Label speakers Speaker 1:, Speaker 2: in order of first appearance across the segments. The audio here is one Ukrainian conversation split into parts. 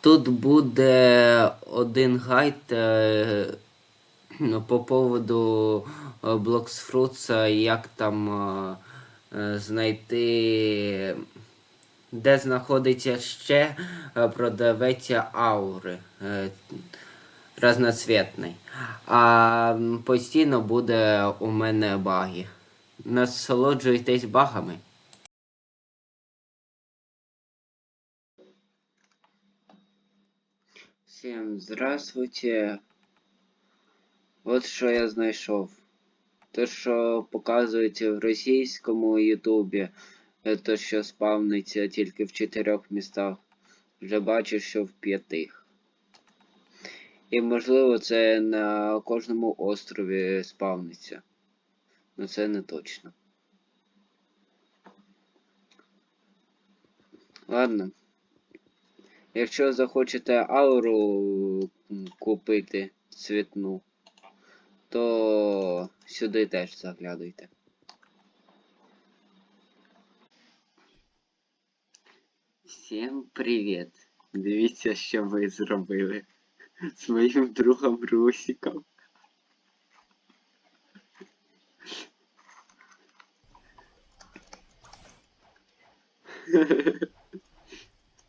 Speaker 1: Тут буде один гайд е, ну, по поводу е, Fruits, як там е, знайти, де знаходиться ще продавець аури разноцвітний. А постійно буде у мене баги. Насолоджуйтесь багами. Всем здравствуйте. От що я знайшов. Те, що показується в російському Ютубі, е, то, що спавниться тільки в чотирьох містах, вже бачу, що в п'ятих. І можливо це на кожному острові спавниться. Ну це не точно. Ладно. Якщо захочете ауру купити цвітну, то сюди теж заглядуйте. Всім привіт! Дивіться, що ви зробили з моїм другом Русиком.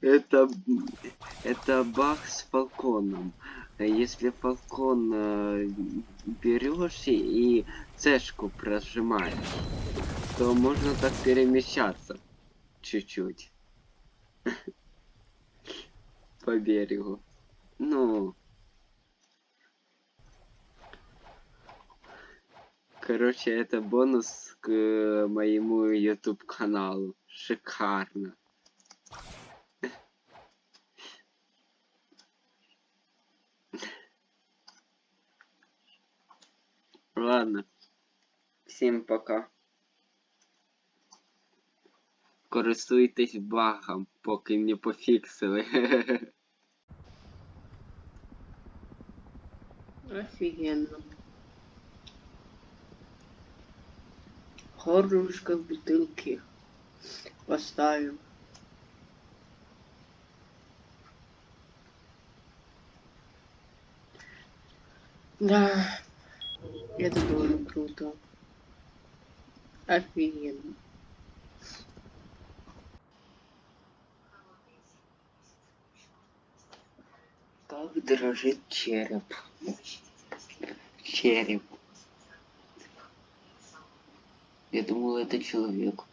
Speaker 1: Это, это баг с фалконом. Если фалкон э, берешь и цешку прожимаешь, то можно так перемещаться чуть-чуть по берегу. Ну, короче, это бонус к моему YouTube каналу. Шикарно. Ладно. Всім пока. Користуйтесь багом, поки не пофіксили.
Speaker 2: Офигенно. Горлышко в бутылке поставим. Да, это тоже круто. Офигенно.
Speaker 1: Как дрожит череп. Череп. Я думал, это человек.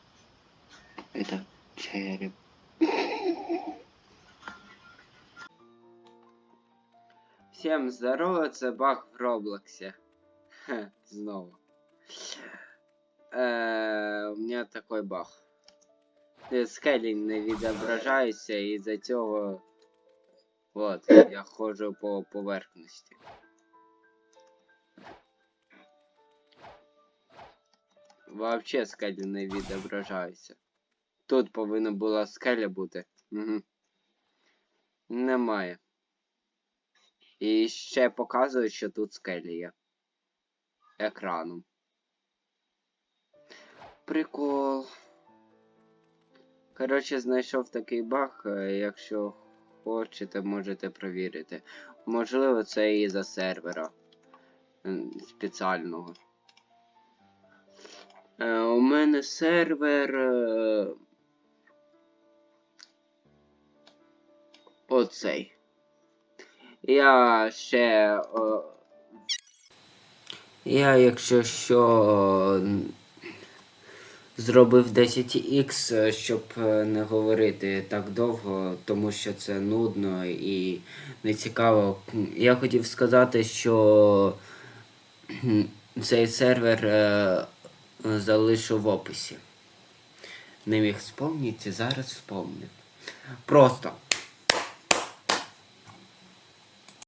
Speaker 1: Это череп. Всем здорово, це баг в Роблоксі. Ха, знову. Е, у меня такой баг. Скелі не відображається, і за цього Вот, я ходжу по поверхності. Вообще скелі не відображаються. Тут повинна була скеля бути. Угу. Немає. І ще показують, що тут скелі є. Екраном. Прикол. Коротше, знайшов такий баг, е, якщо хочете, можете провірити. Можливо, це і за сервера спеціального. Е, у мене сервер. Е, оцей. Я ще. Е, я, якщо що. Зробив 10х, е, щоб е, не говорити так довго, тому що це нудно і не цікаво. Я хотів сказати, що цей сервер е, залишу в описі. Не міг спомнити, зараз спомнив. Просто